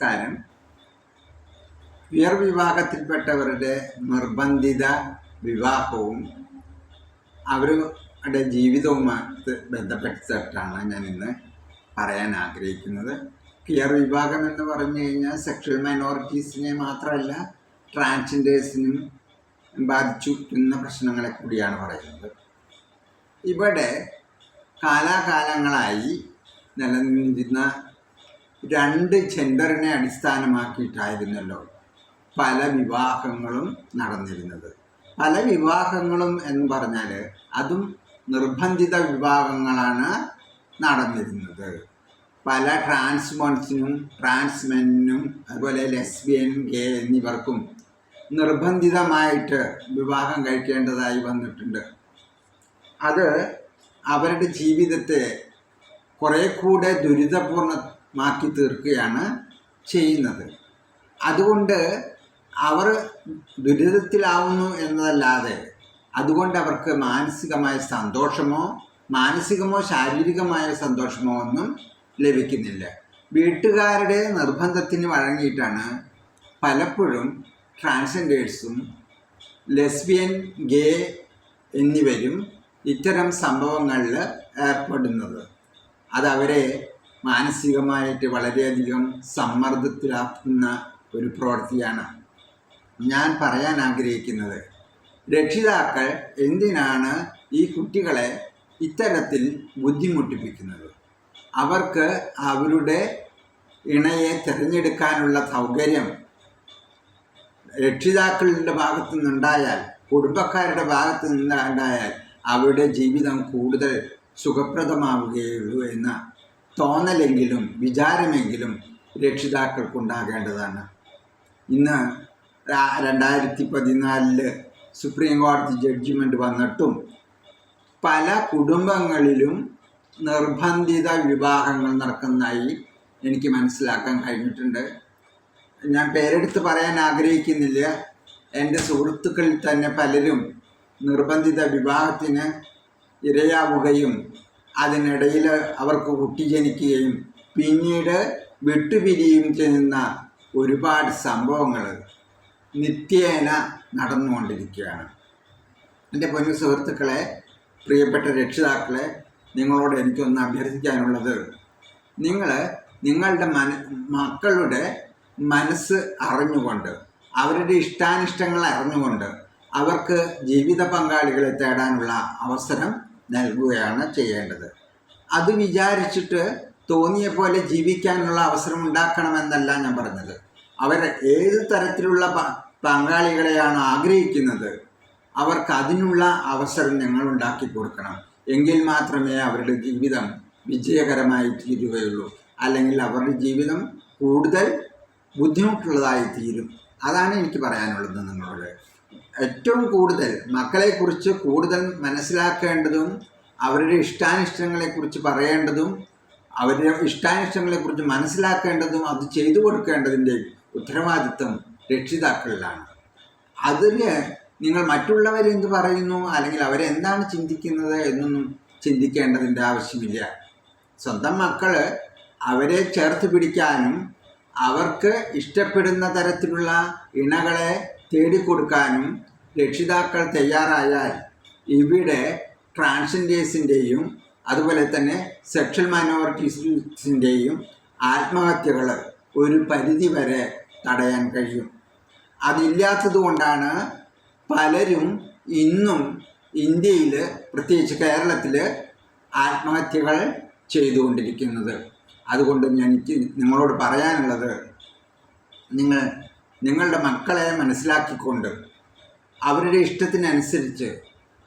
നമസ്കാരം. ഉയർ വിഭാഗത്തിൽപ്പെട്ടവരുടെ നിർബന്ധിത വിവാഹവും അവരുടെ ജീവിതവുമായിട്ട് ബന്ധപ്പെട്ടിട്ടാണ് ഞാൻ ഇന്ന് പറയാൻ ആഗ്രഹിക്കുന്നത്. ക്ലിയർ വിഭാഗം എന്ന് പറഞ്ഞു കഴിഞ്ഞാൽ സെക്ഷൽ മൈനോറിറ്റീസിനെ മാത്രമല്ല ട്രാൻസ്ജെൻഡേഴ്സിനും ബാധിച്ചു എന്ന പ്രശ്നങ്ങളെ കൂടിയാണ് പറയുന്നത്. ഇവിടെ കാലാകാലങ്ങളായി നിലനിന്നിരുന്ന രണ്ട് ജെൻഡറിനെ അടിസ്ഥാനമാക്കിയിട്ടായിരുന്നല്ലോ പല വിവാഹങ്ങളും നടന്നിരുന്നത്. പല വിവാഹങ്ങളും എന്ന് പറഞ്ഞാൽ അതും നിർബന്ധിത വിവാഹങ്ങളാണ് നടന്നിരുന്നത്. പല ട്രാൻസ്മോൺസിനും ട്രാൻസ്മെനും അതുപോലെ ലെസ്ബിയൻ ഗേ എന്നിവർക്കും നിർബന്ധിതമായിട്ട് വിവാഹം കഴിക്കേണ്ടതായി വന്നിട്ടുണ്ട്. അത് അവരുടെ ജീവിതത്തെ കുറേ കൂടെ ദുരിതപൂർണമാക്കി തീർക്കുകയാണ് ചെയ്യുന്നത്. അതുകൊണ്ട് അവർ ദുരിതത്തിലാവുന്നു എന്നതല്ലാതെ അതുകൊണ്ട് അവർക്ക് മാനസികമായ സന്തോഷമോ മാനസികമോ ശാരീരികമായ സന്തോഷമോ ഒന്നും ലഭിക്കുന്നില്ല. വീട്ടുകാരുടെ നിർബന്ധത്തിന് വഴങ്ങിയിട്ടാണ് പലപ്പോഴും ട്രാൻസ്ജെൻഡേഴ്സും ലെസ്ബിയൻ ഗേ എന്നിവരും ഇത്തരം സംഭവങ്ങളിൽ ഏർപ്പെടുന്നത്. അതവരെ മാനസികമായിട്ട് വളരെയധികം സമ്മർദ്ദത്തിലാക്കുന്ന ഒരു പ്രവൃത്തിയാണ് ഞാൻ പറയാൻ ആഗ്രഹിക്കുന്നത്. രക്ഷിതാക്കൾ എന്തിനാണ് ഈ കുട്ടികളെ ഇത്തരത്തിൽ ബുദ്ധിമുട്ടിപ്പിക്കുന്നത്? അവർക്ക് അവരുടെ ഇണയെ തിരഞ്ഞെടുക്കാനുള്ള സൗകര്യം രക്ഷിതാക്കളുടെ ഭാഗത്തു നിന്നുണ്ടായാൽ കുടുംബക്കാരുടെ ഭാഗത്ത് നിന്നുണ്ടായാൽ അവരുടെ ജീവിതം കൂടുതൽ സുഖപ്രദമാവുകയുള്ളൂ എന്ന തോന്നലെങ്കിലും വിചാരമെങ്കിലും രക്ഷിതാക്കൾക്കുണ്ടാകേണ്ടതാണ്. ഇന്ന് രണ്ടായിരത്തി പതിനാലിൽ സുപ്രീം കോടതി ജഡ്ജിമെന്റ് വന്നിട്ടും പല കുടുംബങ്ങളിലും നിർബന്ധിത വിവാഹങ്ങൾ നടക്കുന്നതായി എനിക്ക് മനസ്സിലാക്കാൻ കഴിഞ്ഞിട്ടുണ്ട്. ഞാൻ പേരെടുത്ത് പറയാൻ ആഗ്രഹിക്കുന്നില്ല. എന്റെ സുഹൃത്തുക്കളിൽ തന്നെ പലരും നിർബന്ധിത വിവാഹത്തിന് ഇരയാവുകയും അതിനിടയിൽ അവർക്ക് കുട്ടി ജനിക്കുകയും പിന്നീട് വിട്ടുപിരിയും ചെയ്യുന്ന ഒരുപാട് സംഭവങ്ങൾ നിത്യേന നടന്നുകൊണ്ടിരിക്കുകയാണ്. എന്റെ പൊന്നു സുഹൃത്തുക്കളെ പ്രിയപ്പെട്ട രക്ഷിതാക്കളെ നിങ്ങളോട് എനിക്കൊന്ന് അഭ്യർത്ഥിക്കാനുള്ളത് നിങ്ങൾ നിങ്ങളുടെ മന മക്കളുടെ മനസ്സ് അറിഞ്ഞുകൊണ്ട് അവരുടെ ഇഷ്ടാനിഷ്ടങ്ങൾ അറിഞ്ഞുകൊണ്ട് അവർക്ക് ജീവിത പങ്കാളികളെ തേടാനുള്ള അവസരം നൽകുകയാണ് ചെയ്യേണ്ടത്. അത് വിചാരിച്ചിട്ട് തോന്നിയ പോലെ ജീവിക്കാനുള്ള അവസരം ഉണ്ടാക്കണമെന്നല്ല ഞാൻ പറഞ്ഞത്. അവർ ഏത് തരത്തിലുള്ള പങ്കാളികളെയാണ് ആഗ്രഹിക്കുന്നത് അവർക്ക് അതിനുള്ള അവസരം ഞങ്ങൾ ഉണ്ടാക്കി കൊടുക്കണം. എങ്കിൽ മാത്രമേ അവരുടെ ജീവിതം വിജയകരമായി തീരുകയുള്ളൂ. അല്ലെങ്കിൽ അവരുടെ ജീവിതം കൂടുതൽ ബുദ്ധിമുട്ടുള്ളതായി തീരും. അതാണ് എനിക്ക് പറയാനുള്ളത് നിങ്ങളോട്. ഏറ്റവും കൂടുതൽ മക്കളെക്കുറിച്ച് കൂടുതൽ മനസ്സിലാക്കേണ്ടതും അവരുടെ ഇഷ്ടാനിഷ്ടങ്ങളെക്കുറിച്ച് പറയേണ്ടതും അവരുടെ ഇഷ്ടാനിഷ്ടങ്ങളെക്കുറിച്ച് മനസ്സിലാക്കേണ്ടതും അത് ചെയ്തു കൊടുക്കേണ്ടതിന്റെ ഉത്തരവാദിത്വം രക്ഷിതാക്കളിലാണ്. അതിന് നിങ്ങൾ മറ്റുള്ളവരെന്ത് പറയുന്നു? അല്ലെങ്കിൽ അവരെന്താണ് ചിന്തിക്കുന്നത് എന്നൊന്നും ചിന്തിക്കേണ്ടതിന്റെ ആവശ്യമില്ല. സ്വന്തം മക്കൾ അവരെ ചേർത്ത് പിടിക്കാനും അവർക്ക് ഇഷ്ടപ്പെടുന്ന തരത്തിലുള്ള ഇണകളെ തേടിക്കൊടുക്കാനും രക്ഷിതാക്കൾ തയ്യാറായാൽ ഇവിടെ ട്രാൻസ്ജെൻഡേഴ്സിന്റെയും അതുപോലെ തന്നെ സെക്ഷൽ മൈനോറിറ്റീസിന്റെയും ആത്മഹത്യകൾ ഒരു പരിധി വരെ തടയാൻ കഴിയും. അതില്ലാത്തത് കൊണ്ടാണ് പലരും ഇന്നും ഇന്ത്യയിൽ പ്രത്യേകിച്ച് കേരളത്തിൽ ആത്മഹത്യകൾ ചെയ്തുകൊണ്ടിരിക്കുന്നത്. അതുകൊണ്ട് എനിക്ക് നിങ്ങളോട് പറയാനുള്ളത് നിങ്ങൾ നിങ്ങളുടെ മക്കളെ മനസ്സിലാക്കിക്കൊണ്ട് അവരുടെ ഇഷ്ടത്തിനനുസരിച്ച്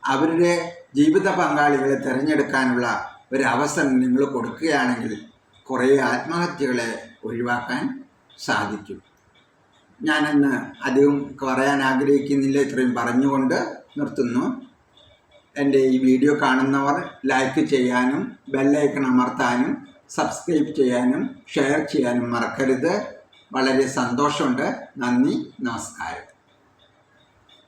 അവരുടെ ജീവിത പങ്കാളികളെ തിരഞ്ഞെടുക്കാനുള്ള ഒരു അവസരം നിങ്ങൾ കൊടുക്കുകയാണെങ്കിൽ കുറേ ആത്മഹത്യകളെ ഒഴിവാക്കാൻ സാധിക്കും. ഞാനിന്ന് അധികം പറയാൻ ആഗ്രഹിക്കുന്നില്ല ഇത്രയും പറഞ്ഞുകൊണ്ട് നിർത്തുന്നു. എന്റെ ഈ വീഡിയോ കാണുന്നവർ ലൈക്ക് ചെയ്യാനും ബെല്ലൈക്കൺ അമർത്താനും സബ്സ്ക്രൈബ് ചെയ്യാനും ഷെയർ ചെയ്യാനും മറക്കരുത്. വളരെ സന്തോഷമുണ്ട്. നന്ദി നമസ്കാരം.